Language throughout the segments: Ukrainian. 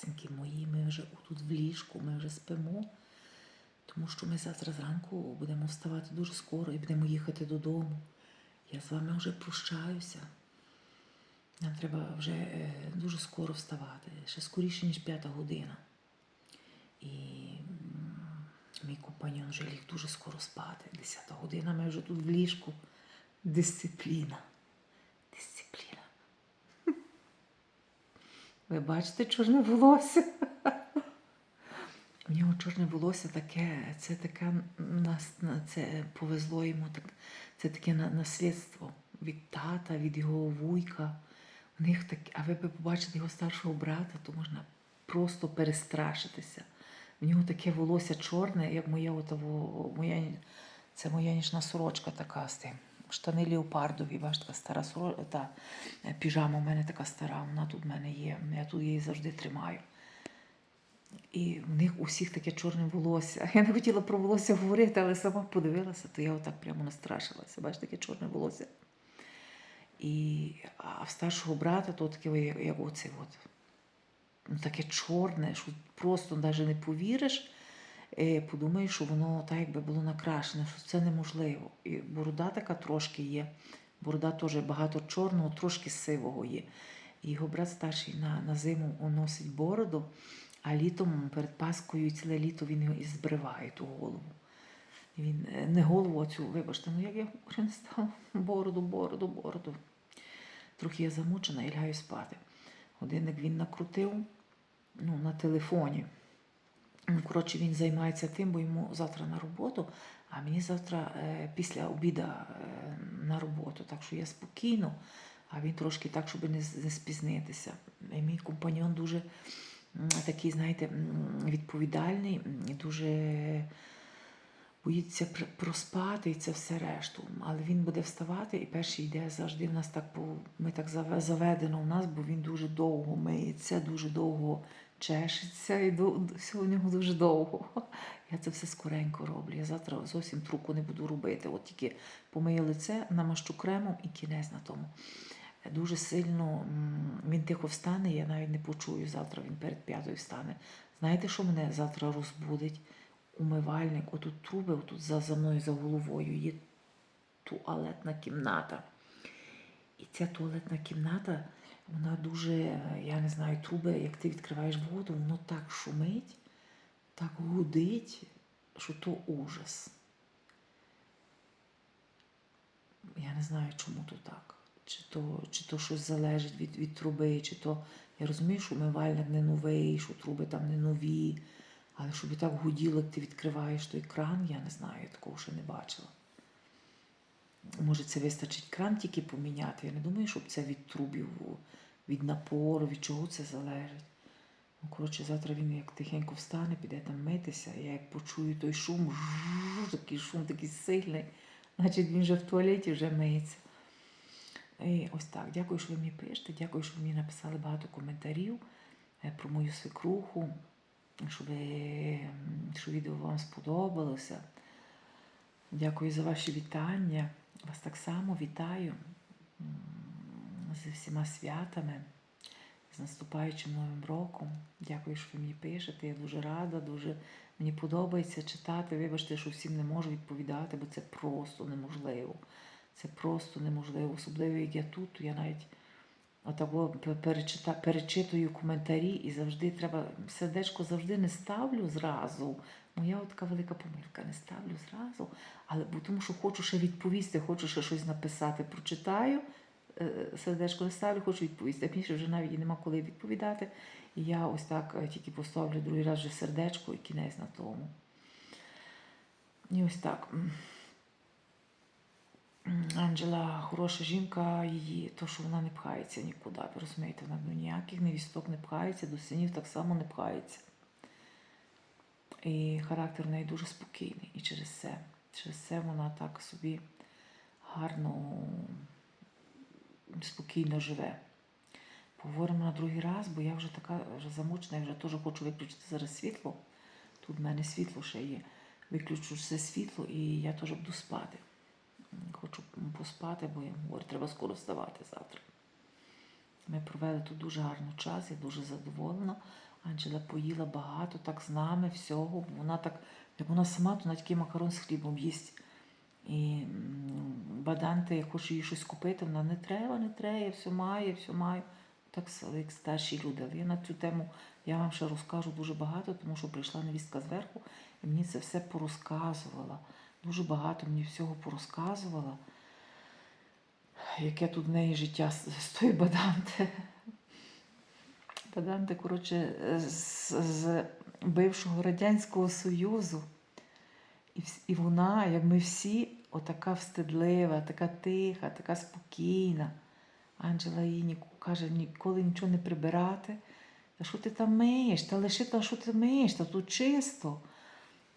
малесенькі мої, ми вже тут в ліжку, ми вже спимо. Тому що ми завтра зранку будемо вставати дуже скоро і будемо їхати додому. Я з вами вже прощаюся. Нам треба вже е, дуже скоро вставати, ще скоріше, ніж п'ята година. І мій компаньон вже ліг дуже скоро спати. Десята година, ми вже тут в ліжку. Дисципліна. Дисципліна. Ви бачите чорне волосся? У нього чорне волосся таке, це таке нас на це повезло йому. Це таке наслідство від тата, від його вуйка. У них так, а ви б побачили його старшого брата, то можна просто перестрашитися. В нього таке волосся чорне, як моя отово, моя, це моя нічна сорочка така з тим. Штани леопардові, бачите, стара та е, піжама у мене така стара, вона тут в мене є. Я тут її завжди тримаю. І в них усіх таке чорне волосся. Я не хотіла про волосся говорити, але сама подивилася, то я отак прямо настрашилася. Бачите, таке чорне волосся. І, а в старшого брата то таке, як, як оце от. Ну, таке чорне, що просто навіть не повіриш, е, подумаєш, що воно так якби було накрашене, що це неможливо. І борода така трошки є. Борода теж багато чорного, трошки сивого є. Його брат старший на, на зиму носить бороду, а літом перед Паскою і ціле літо він його і збриває ту голову. Він е, не голову, а цю, вибачте, ну як я не став бороду, бороду, бороду. Трохи я замучена і лягаю спати. Годинник він накрутив ну, на телефоні. Ну, коротше, він займається тим, бо йому завтра на роботу, а мені завтра е, після обіда е, на роботу. Так що я спокійно, а він трошки так, щоб не, спізнитися. І мій компаньон дуже такий, знаєте, відповідальний, і дуже боїться проспати і це все решту. Але він буде вставати і перший йде завжди. В нас так ми так заведено в нас, бо він дуже довго миється, дуже довго чешеться, і до- все у нього дуже довго. Я це все скоренько роблю. Я завтра зовсім труку не буду робити. От тільки помию лице, намащу кремом і кінець на тому. Дуже сильно він тихо встане, я навіть не почую. Завтра він перед п'ятою встане. Знаєте, що мене завтра розбудить? Умивальник, отут труби, отут за, за мною за головою є туалетна кімната. І ця туалетна кімната, вона дуже, е, я не знаю, труби, як ти відкриваєш воду, воно так шумить, так гудить, що то ужас. Я не знаю, чому то так. Чи то, чи то щось залежить від, від труби, чи то. Я розумію, що умивальник не новий, що труби там не нові. Але щоб і так гуділо, як ти відкриваєш той кран, я не знаю, я такого ще не бачила. Може, це вистачить кран тільки поміняти. Я не думаю, щоб це від трубів, від напору, від чого це залежить. Ну, коротше, завтра він як тихенько встане, піде там митися. Я як почую той шум, такий шум такий сильний, значить він вже в туалеті вже миється. І ось так. Дякую, що ви мені пишете. Дякую, що ви мені написали багато коментарів е, про мою свекруху, що, ви, що відео вам сподобалося. Дякую за ваші вітання. Вас так само вітаю зі всіма святами, з наступаючим новим роком. Дякую, що ви мені пишете. Я дуже рада, дуже мені подобається читати. Вибачте, що всім не можу відповідати, бо це просто неможливо. Це просто неможливо. Особливо як я тут, то я навіть отако пе- перечита, перечитую коментарі і завжди треба. Сердечко завжди не ставлю зразу. Моя така велика помилка, не ставлю зразу, але бо тому що хочу ще відповісти, хочу ще щось написати. Прочитаю, е, сердечко не ставлю, хочу відповісти. А більше вже навіть нема коли відповідати. І я ось так е, тільки поставлю другий раз вже сердечко і кінець на тому. І ось так. Анджела хороша жінка, її, то, що вона не пхається нікуди. Ви розумієте, вона до ніяких невісток не пхається, до синів так само не пхається. І характер в неї дуже спокійний. І через це, через це вона так собі гарно, спокійно живе. Поговоримо на другий раз, бо я вже така вже замучена, я вже теж хочу виключити зараз світло. Тут в мене світло ще є. Виключу все світло і я теж буду спати. Хочу поспати, бо я говорю, треба скоро вставати завтра. Ми провели тут дуже гарний час, я дуже задоволена. Анджела поїла багато, так з нами всього. Вона так, як вона сама, то на такий макарон з хлібом їсть. І Баданте, я хочу їй щось купити, вона не треба, не треба, я все маю, все маю. Так як старші люди. Але я на цю тему я вам ще розкажу дуже багато, тому що прийшла невістка зверху і мені це все порозказувала. Дуже багато мені всього порозказувала. Яке тут в неї життя з тої Баданте. Баданте, коротше, з, з бившого Радянського Союзу. І, і вона, як ми всі, отака встидлива, така тиха, така спокійна. Анджела їй ні- каже, ніколи нічого не прибирати. Та що ти там миєш? Та лиши там, що ти миєш, та тут чисто.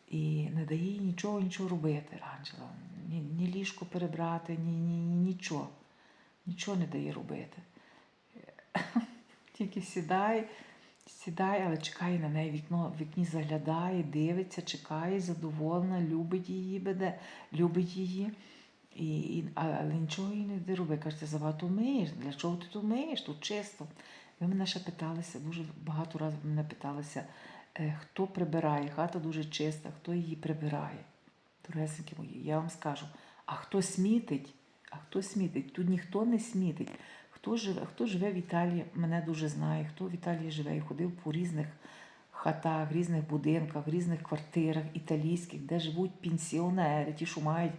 І не дає їй нічого, нічого робити, Анджела. Ні, ні ліжко перебрати, ні, ні, ні, нічого. Нічого не дає робити. Тільки сідає, сідає, але чекає на неї вікно, в вікні заглядає, дивиться, чекає, задоволена, любить її, веде, любить її. І, і, але нічого їй не де робити. Каже, ти забагато миєш. Для чого ти тут миєш? Тут чисто. Ви мене ще питалися, дуже багато разів мене питалися, е, хто прибирає. Хата дуже чиста, хто її прибирає. Дорогесенькі мої, я вам скажу, а хто смітить, а хто смітить? Тут ніхто не смітить. Хто живе, хто живе в Італії, мене дуже знає, хто в Італії живе і ходив по різних хатах, різних будинках, різних квартирах італійських, де живуть пенсіонери, ті, що мають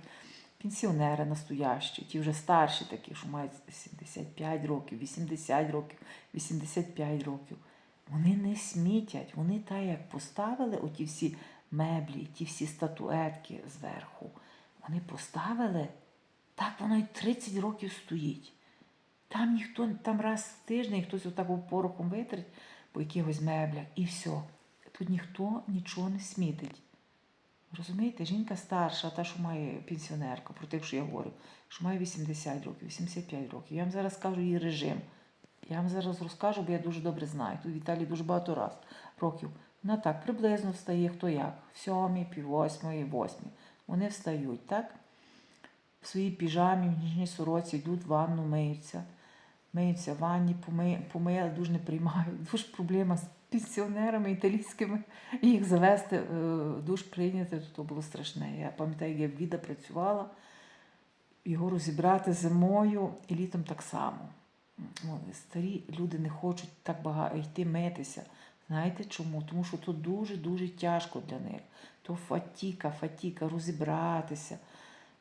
пенсіонери настоящі, ті вже старші такі, що мають 75 років, 80 років, 85 років. Вони не смітять, вони так як поставили оті всі меблі, ті всі статуетки зверху. Вони поставили, так воно й 30 років стоїть. Там ніхто, там раз в тиждень хтось отак порохом витрить по якихось меблях і все. Тут ніхто нічого не смітить. Розумієте, жінка старша, та, що має пенсіонерка, про те, що я говорю, що має 80 років, 85 років. Я вам зараз скажу її режим. Я вам зараз розкажу, бо я дуже добре знаю. Тут в Італії дуже багато раз, років. Вона так приблизно встає, хто як. В сьомій, пів восьмої, восьмій. Вони встають, так? В своїй піжамі, в ніжній сороці, йдуть в ванну, миються. Миються в ванні, поми- помили, дуже не приймають. Дуже проблема з пенсіонерами італійськими. Їх завести е, душ прийняти, то було страшне. Я пам'ятаю, як я в Віда працювала, його розібрати зимою і літом так само. Старі люди не хочуть так багато йти митися. Знаєте чому? Тому що то дуже-дуже тяжко для них. То фатіка, фатіка, розібратися,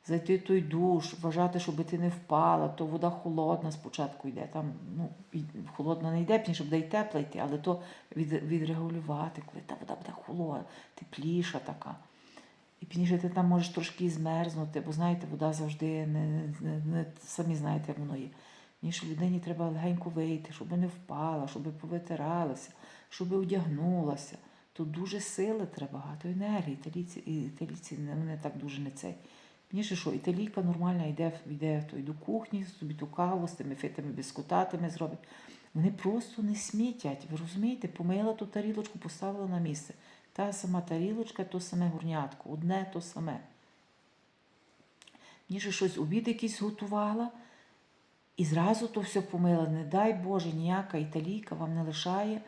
зайти в той душ, вважати, щоб ти не впала, то вода холодна спочатку йде. Там ну, холодна не йде, пізніше буде й тепла йти, але то від, відрегулювати, коли та вода буде холодна, тепліша така. І пізніше ти там можеш трошки змерзнути, бо знаєте, вода завжди не, не, не самі знаєте, як воно є. Ніж людині треба легенько вийти, щоб не впала, щоб повитиралася, щоб одягнулася. Тут дуже сили треба, багато енергії. Італійці, італійці вони так дуже не цей. Пізніше що, італійка нормальна йде, йде то й до кухні, собі ту каву з тими фитими біскутатами зробить. Вони просто не смітять. Ви розумієте, помила ту тарілочку, поставила на місце. Та сама тарілочка, то саме горнятко, одне то саме. Ніже щось обід якийсь готувала, і зразу то все помила. Не дай Боже, ніяка італійка вам не лишає,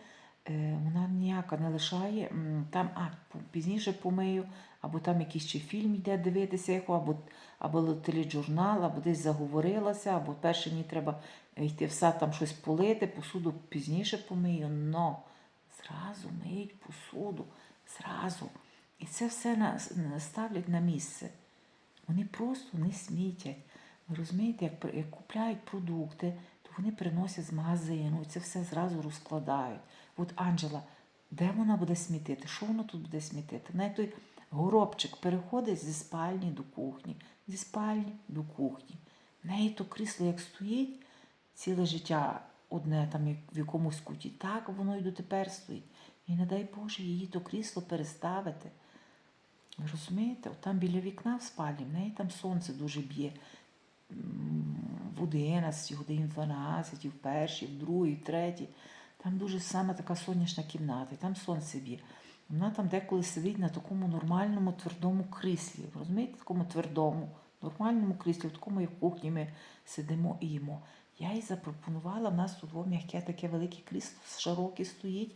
е, вона ніяка не лишає. Там, а, пізніше помию, або там якийсь ще фільм йде дивитися, його, або, або тележурнал, або десь заговорилася, або перше мені треба йти в сад там щось полити, посуду пізніше помию. Но зразу миють посуду, зразу. І це все на, ставлять на місце. Вони просто не смітять. Ви розумієте, як, як купляють продукти, то вони приносять з магазину і це все зразу розкладають. От Анджела, де вона буде смітити? Що вона тут буде смітити? Навіть той горобчик переходить зі спальні до кухні, зі спальні до кухні. В неї то крісло як стоїть ціле життя одне там в якомусь куті, так воно й дотепер стоїть. І не дай Боже її то крісло переставити. Ви розумієте? От там біля вікна в спальні, в неї там сонце дуже б'є. В 11 годині, в 12, в першій, в другій, в третій. Там дуже саме така сонячна кімната, і там сонце б'є. Вона там деколи сидить на такому нормальному твердому кріслі. Розумієте, такому твердому, нормальному кріслі, в такому, як в кухні ми сидимо і їмо. Я їй запропонувала, в нас тут м'яке таке велике крісло, широке стоїть.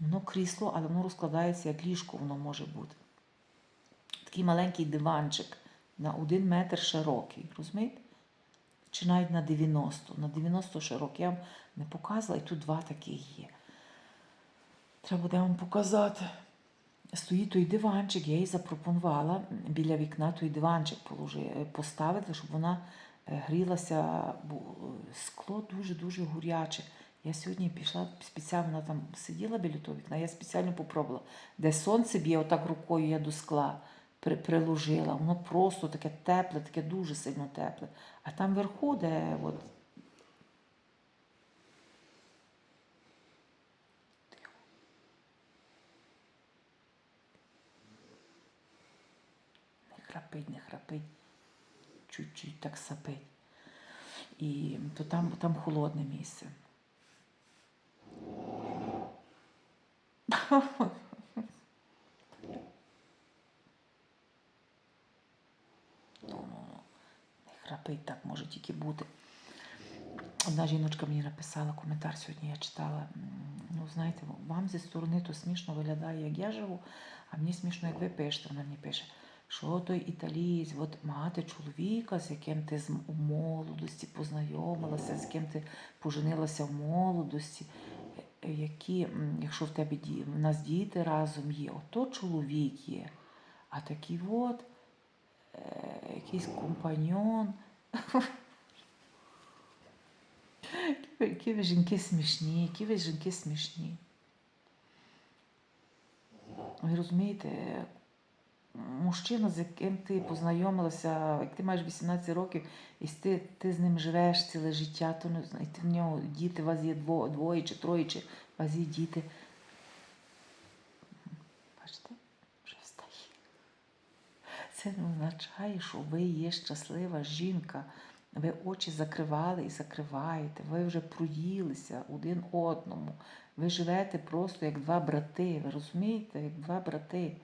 Воно крісло, але воно розкладається як ліжко, воно може бути. Такий маленький диванчик на один метр широкий, розумієте? Чи навіть на 90, на 90 широкий. Я вам не показувала, і тут два таких є. Треба буде вам показати. Стоїть той диванчик, я їй запропонувала біля вікна той диванчик поставити, щоб вона е, грілася, бо е, скло дуже-дуже горяче. Я сьогодні пішла спеціально, вона там сиділа біля того вікна, я спеціально попробувала. Де сонце б'є, отак рукою я до скла при, приложила. Воно просто таке тепле, таке дуже сильно тепле. А там вверху, де от. Не храпить, не храпить. Чуть-чуть так сапить. І то там, там холодне місце. Храпить так може тільки бути. Одна жіночка мені написала коментар сьогодні, я читала. Ну, знаєте, вам зі сторони то смішно виглядає, як я живу, а мені смішно, як ви пишете. Вона мені пише, що той італієць, от мати чоловіка, з яким ти у молодості познайомилася, з ким ти поженилася в молодості, е, які, якщо в тебе в нас діти разом є, ото чоловік є. А такий от е, якийсь компаньон. Які ви жінки смішні, які ви жінки смішні. Ви розумієте, мужчина, з яким ти познайомилася, як ти маєш 18 років, і ти, ти з ним живеш ціле життя, то не знаю, ти в нього діти, у вас є дво, двоє чи троє, чи у вас є діти. Бачите, вже встає. Це не означає, що ви є щаслива жінка. Ви очі закривали і закриваєте, ви вже проїлися один одному. Ви живете просто як два брати. Ви розумієте, як два брати.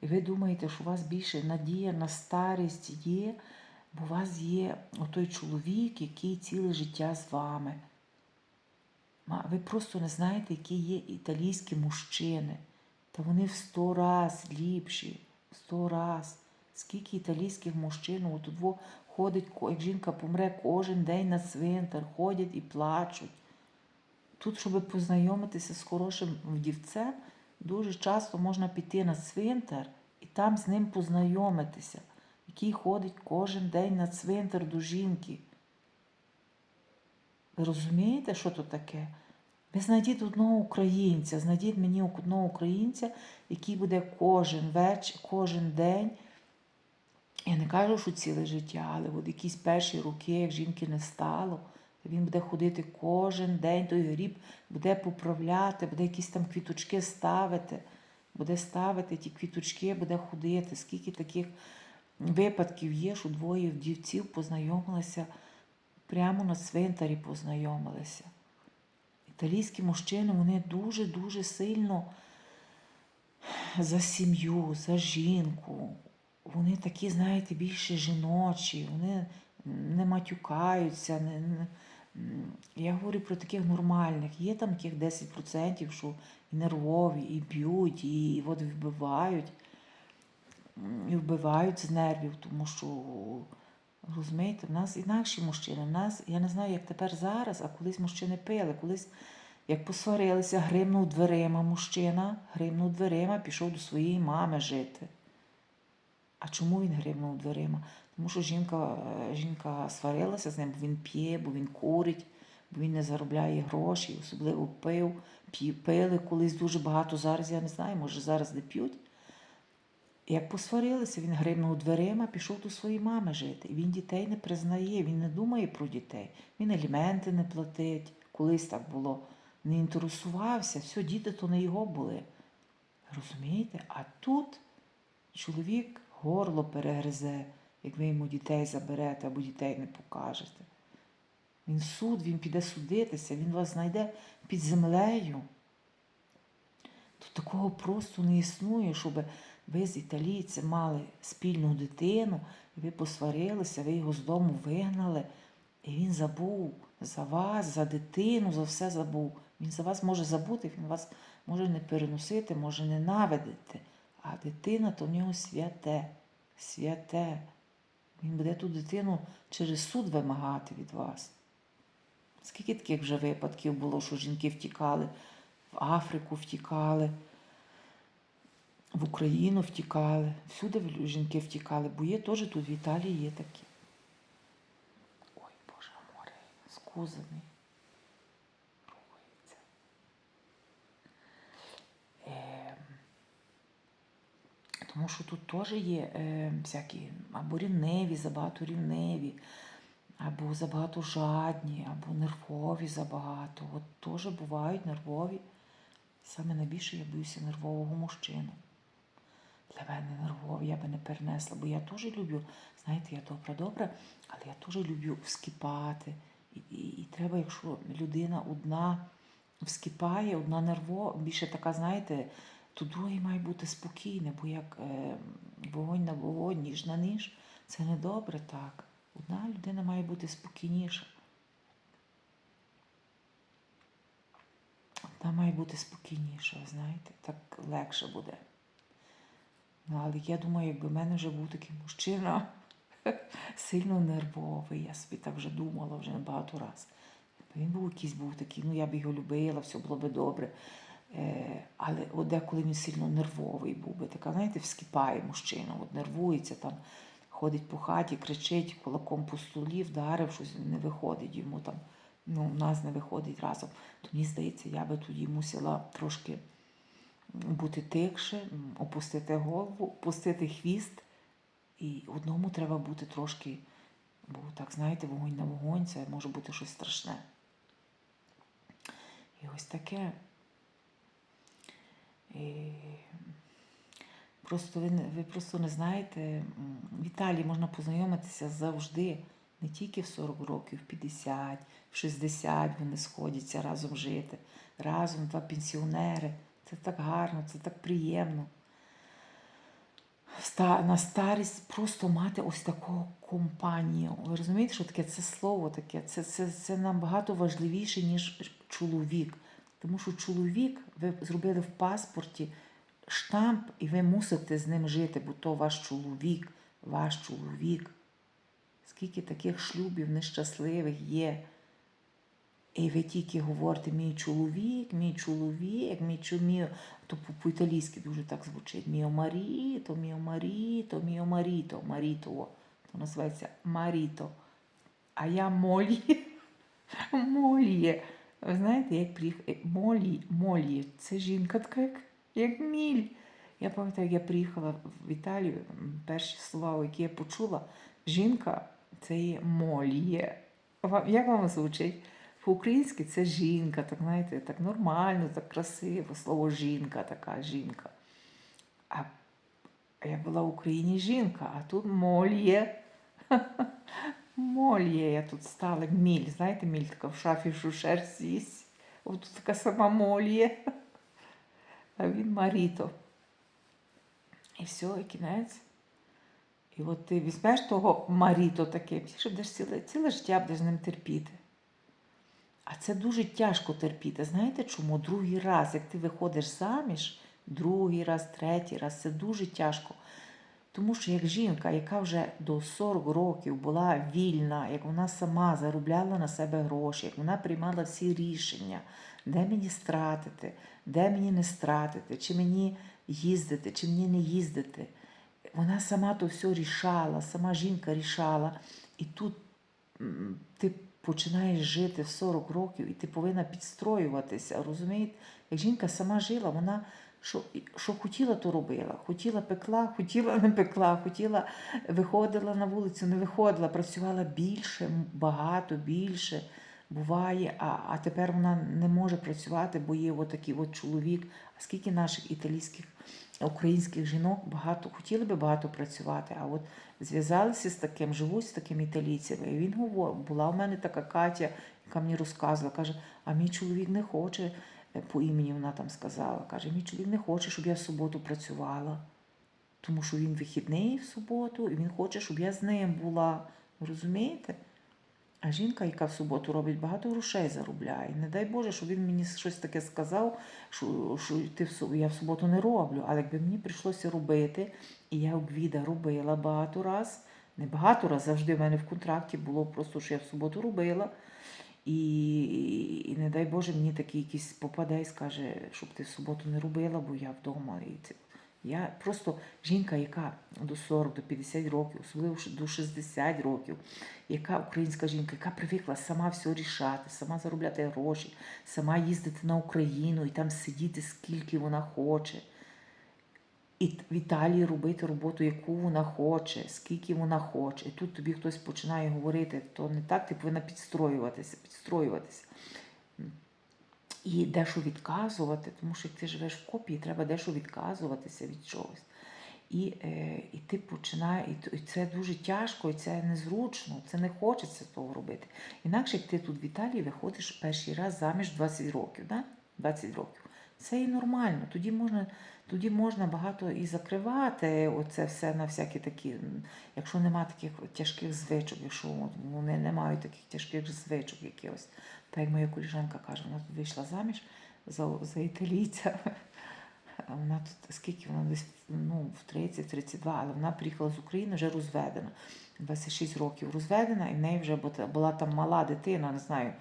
І, ви думаєте, що у вас більше надія на старість є, бо у вас є той чоловік, який ціле життя з вами. Ви просто не знаєте, які є італійські мужчини. Та вони в сто раз ліпші, в сто раз. Скільки італійських мужчин от удво ходить, як жінка помре кожен день на цвинтар, ходять і плачуть. Тут, щоб познайомитися з хорошим вдівцем, дуже часто можна піти на цвинтар і там з ним познайомитися, який ходить кожен день на цвинтар до жінки. Ви розумієте, що то таке? Ви знайдіть одного українця, знайдіть мені одного українця, який буде кожен вечір, кожен день. Я не кажу, що ціле життя, але от якісь перші роки, як жінки не стало, він буде ходити кожен день, той гріб буде поправляти, буде якісь там квіточки ставити, буде ставити ті квіточки, буде ходити. Скільки таких випадків є, що двоє вдівців познайомилися, прямо на цвинтарі познайомилися. Італійські мужчини, вони дуже-дуже сильно за сім'ю, за жінку. Вони такі, знаєте, більше жіночі, вони не матюкаються. Не, Я говорю про таких нормальних. Є там таких 10%, що і нервові, і б'ють, і, і от вбивають, і вбивають з нервів, тому що, розумієте, в нас інакші мужчини. В нас, я не знаю, як тепер зараз, а колись мужчини пили, колись. Як посварилися, гримнув дверима мужчина, гримнув дверима, пішов до своєї мами жити. А чому він гримнув дверима? Тому що жінка, е, жінка сварилася з ним, бо він п'є, бо він курить, бо він не заробляє гроші, особливо пив, пили колись дуже багато. Зараз я не знаю, може зараз не п'ють. Як посварилися, він гримнув дверима, пішов до своєї мами жити. Він дітей не признає, він не думає про дітей. Він аліменти не платить. Колись так було. Не інтересувався, все, діти то не його були. Розумієте? А тут чоловік горло перегризе, як ви йому дітей заберете або дітей не покажете. Він суд, він піде судитися, він вас знайде під землею. Тут такого просто не існує, щоб ви з італійцем мали спільну дитину, і ви посварилися, ви його з дому вигнали, І він забув за вас, за дитину, за все забув. Він за вас може забути, він вас може не переносити, може ненавидити. А дитина то в нього святе, святе. Він буде ту дитину через суд вимагати від вас. Скільки таких вже випадків було, що жінки втікали, в Африку втікали, в Україну втікали, всюди жінки втікали, бо є теж тут в Італії є такі. Ой, Боже море, скузаний. Тому що тут теж є е, всякі або рівневі, забагато рівневі, або забагато жадні, або нервові забагато. От теж бувають нервові. Саме найбільше я боюся нервового мужчину. Для мене нервові я би не перенесла, бо я теж люблю, знаєте, я добра добра, але я теж люблю вскипати. І, і, і треба, якщо людина одна вскипає, одна нерво, більше така, знаєте, то другий має бути спокійний, бо як е, вогонь на вогонь, ніж на ніж, це не добре так. Одна людина має бути спокійніша. Одна має бути спокійніша, знаєте, так легше буде. Ну, але я думаю, якби в мене вже був такий мужчина сильно нервовий, я собі так вже думала вже багато разів. Він був якийсь був такий, ну я б його любила, все було би добре. Е, але от деколи він сильно нервовий був би, така, знаєте, вскипає мужчина, от нервується там, ходить по хаті, кричить, кулаком по столі, вдарив, щось не виходить йому там. Ну, в нас не виходить разом. То мені здається, я би тоді мусила трошки бути тихше, опустити голову, опустити хвіст. І одному треба бути трошки, бо так, знаєте, вогонь на вогонь, це може бути щось страшне. І ось таке. І просто ви, ви просто не знаєте, в Італії можна познайомитися завжди, не тільки в 40 років, в 50, в 60 вони сходяться разом жити, разом два пенсіонери. Це так гарно, це так приємно. На старість просто мати ось таку компанію. Ви розумієте, що таке це слово таке? Це, це, це набагато важливіше, ніж чоловік. Тому що чоловік, ви зробили в паспорті штамп, і ви мусите з ним жити, бо то ваш чоловік, ваш чоловік. Скільки таких шлюбів нещасливих є. І ви тільки говорите мій чоловік, мій чоловік, мій чоловік, то по- по-італійськи дуже так звучить. Міо маріто, міо маріто, міо маріто, маріто. То називається маріто. А я молі. Моліє. Ви знаєте, як приїхала Молі, Молі, це жінка така, як, як міль. Я пам'ятаю, як я приїхала в Італію, перші слова, які я почула, жінка це є Моліє. Як вам звучить? По-українськи це жінка, так знаєте, так нормально, так красиво. Слово жінка, така жінка. А я була в Україні жінка, а тут моліє. Моліє, я тут стала міль. Знаєте, міль така в шафі шушер сість. От тут така сама моліє. А він Маріто. І все, і кінець. І от ти візьмеш того Маріто таке, що будеш ціле, ціле життя будеш з ним терпіти. А це дуже тяжко терпіти. Знаєте чому? Другий раз, як ти виходиш заміж, другий раз, третій раз, це дуже тяжко. Тому що як жінка, яка вже до 40 років була вільна, як вона сама заробляла на себе гроші, як вона приймала всі рішення, де мені стратити, де мені не стратити, чи мені їздити, чи мені не їздити. Вона сама то все рішала, сама жінка рішала. І тут ти починаєш жити в 40 років, і ти повинна підстроюватися. Розумієте? Як жінка сама жила, вона що, що хотіла, то робила. Хотіла пекла, хотіла не пекла, хотіла виходила на вулицю, не виходила, працювала більше, багато більше. Буває, а, а тепер вона не може працювати, бо є отакий от чоловік. А скільки наших італійських, українських жінок багато хотіли би багато працювати, а от зв'язалися з таким, живуть з таким італійцем. І він говорив, була в мене така Катя, яка мені розказувала, каже, а мій чоловік не хоче, по імені вона там сказала, каже, мій чоловік не хоче, щоб я в суботу працювала. Тому що він вихідний в суботу, і він хоче, щоб я з ним була. Розумієте? А жінка, яка в суботу робить багато грошей заробляє. Не дай Боже, щоб він мені щось таке сказав, що, що ти в, я в суботу не роблю. Але якби мені прийшлося робити, і я обвіда робила багато раз, не багато раз, завжди в мене в контракті було просто, що я в суботу робила. І, і не дай Боже, мені такий якийсь попаде і скаже, щоб ти в суботу не робила, бо я вдома. І це. Я просто жінка, яка до 40, до 50 років, особливо до 60 років, яка українська жінка, яка привикла сама все рішати, сама заробляти гроші, сама їздити на Україну і там сидіти скільки вона хоче. І в робити роботу, яку вона хоче, скільки вона хоче. І тут тобі хтось починає говорити, то не так, ти повинна підстроюватися, підстроюватися. І дещо відказувати, тому що як ти живеш в копії, треба дещо відказуватися від чогось. І, е, і ти починає, і, і це дуже тяжко, і це незручно, це не хочеться того робити. Інакше, як ти тут в Італії виходиш перший раз заміж 20 років, да? 20 років. Це і нормально. Тоді можна, тоді можна багато і закривати оце все на всякі такі, якщо нема таких тяжких звичок, якщо вони не мають таких тяжких звичок якихось. Так як моя коліжанка каже, вона тут вийшла заміж за, за італійця. Вона тут скільки вона десь ну, в 30-32, але вона приїхала з України вже розведена. 26 років розведена, і в неї вже бу- була там мала дитина, не знаю,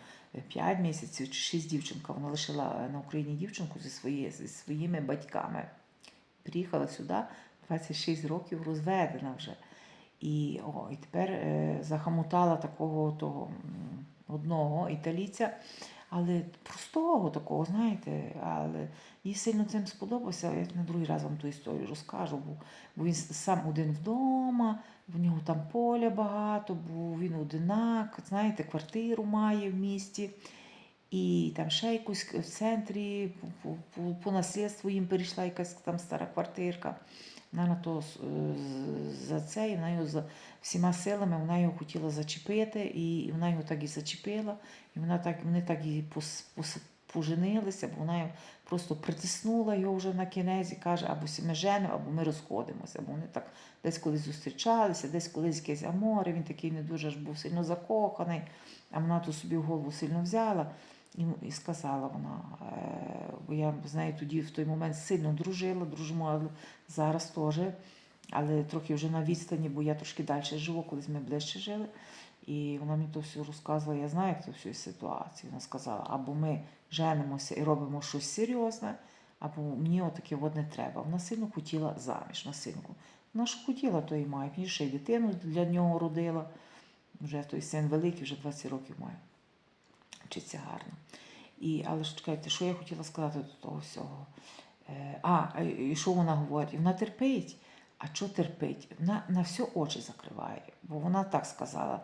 5 місяців чи 6 дівчинка. Вона лишила на Україні дівчинку зі, своє, зі своїми батьками. Приїхала сюди, 26 років розведена вже. І, о, і тепер е, захамутала такого того, одного італійця, але простого такого, знаєте, але їй сильно цим сподобався. Я на другий раз вам ту історію розкажу, бо, бо він сам один вдома, в нього там поля багато, бо він одинак, знаєте, квартиру має в місті. І там ще якусь в центрі по, наслідству їм перейшла якась там стара квартирка. Вона на то з- за це, і вона його за всіма силами вона його хотіла зачепити, і вона його так і зачепила, і вона так, вони так і пос, пос, поженилися, бо вона просто притиснула його вже на кінець і каже, або ми женимо, або ми розходимося. Бо вони так десь колись зустрічалися, десь колись якесь аморе, він такий не дуже ж був сильно закоханий, а вона то собі в голову сильно взяла. І, сказала вона, е, бо я з нею тоді в той момент сильно дружила, дружимо зараз теж, але трохи вже на відстані, бо я трошки далі живу, колись ми ближче жили. І вона мені то все розказувала, я знаю, як всю ситуацію. Вона сказала, або ми женимося і робимо щось серйозне, або мені отаке от не треба. Вона сильно хотіла заміж на синку. Вона ж хотіла, то і має. Він ще й дитину для нього родила. Вже той син великий, вже 20 років має. Вчиться гарно. І, але ж чекайте, що я хотіла сказати до того всього? Е, а, і що вона говорить? Вона терпить. А що терпить? Вона на все очі закриває. Бо вона так сказала: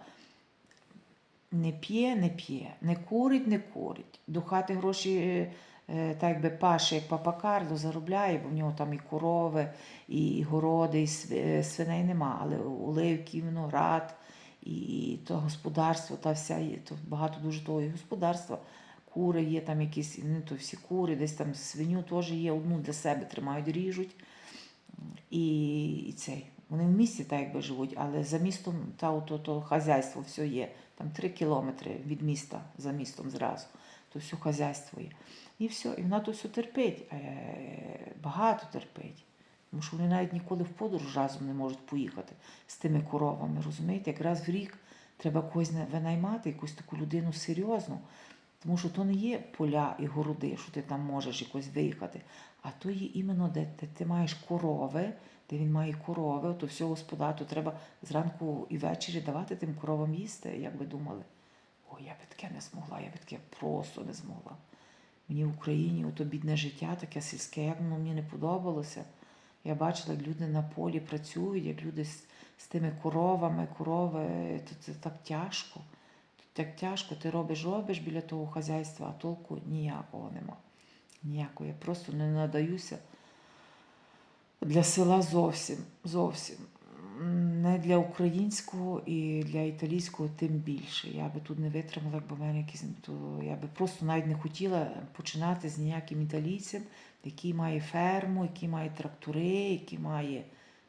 не п'є, не п'є, не курить, не курить. До хати гроші, е, е, так якби паше, як папа Карло, заробляє, бо в нього там і корови, і городи, і е, свиней нема, але оливки, виноград, і то господарство, та вся то багато дуже того і господарства. Кури є там якісь, не то всі кури, десь там свиню теж є, одну для себе тримають, ріжуть. І, і цей. Вони в місті так якби живуть, але за містом та ото, то хазяйство все є. Там три кілометри від міста за містом зразу. То все хазяйство є. І все, і вона то все терпить, е, багато терпить. Тому що вони навіть ніколи в подорож разом не можуть поїхати з тими коровами. Розумієте, якраз в рік треба когось на- винаймати, якусь таку людину серйозну. Тому що то не є поля і городи, що ти там можеш якось виїхати, а то є іменно, де, де ти маєш корови, де він має корови, то все господарство треба зранку і ввечері давати тим коровам їсти, як ви думали. Ой, я би таке не змогла, я би таке просто не змогла. Мені в Україні ото бідне життя, таке сільське, як воно мені не подобалося. Я бачила, як люди на полі працюють, як люди з, з тими коровами, корови, то це так тяжко. Так тяжко, ти робиш, робиш біля того хазяйства, а толку ніякого нема. Ніякого. Я просто не надаюся для села зовсім. зовсім. Не для українського і для італійського тим більше. Я би тут не витримала, якби в мене якісь. То я би просто навіть не хотіла починати з ніяким італійцем, який має ферму, який має трактори, який має.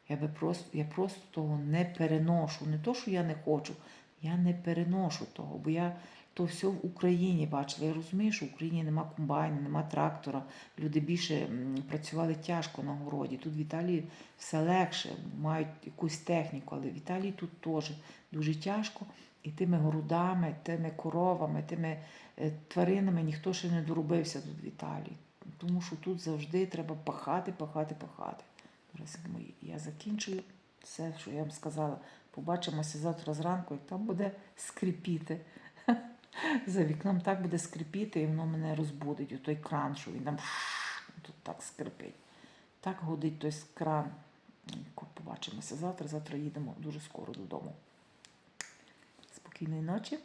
Я би просто, я просто того не переношу. Не то, що я не хочу. Я не переношу того, бо я то все в Україні бачила. Я розумію, що в Україні нема комбайну, нема трактора. Люди більше працювали тяжко на городі. Тут в Італії все легше, мають якусь техніку, але в Італії тут теж дуже тяжко. І тими городами, тими коровами, тими е, тваринами ніхто ще не доробився тут в Італії. Тому що тут завжди треба пахати, пахати, пахати. Я закінчую все, що я вам сказала. Побачимося завтра зранку, як там буде скрипіти. За вікном так буде скрипіти, і воно мене розбудить. Отой кран, що він там тут так скрипить. Так гудить той кран. Побачимося завтра. Завтра їдемо дуже скоро додому. Спокійної ночі.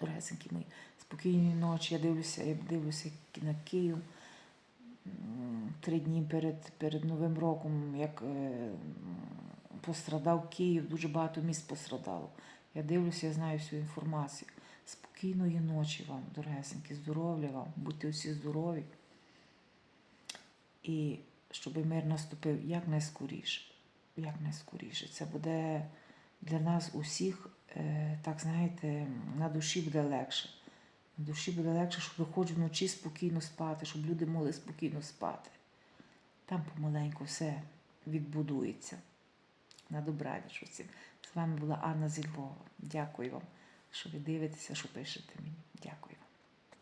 Дорогесенькі мої, спокійної ночі. Я дивлюся, я дивлюся на Київ три дні перед, перед Новим роком, як е, пострадав Київ, дуже багато міст пострадало. Я дивлюся, я знаю всю інформацію. Спокійної ночі вам, дорогесенькі, здоров'я вам, будьте усі здорові. І щоб мир наступив якнайскоріше. Якнайскоріше. Це буде для нас усіх, е, так знаєте, на душі буде легше. На душі буде легше, щоб хоч вночі спокійно спати, щоб люди могли спокійно спати. Там помаленьку все відбудується. На добраніч усім. З вами була Анна зі Львова. Дякую вам, що ви дивитеся, що пишете мені. Дякую вам.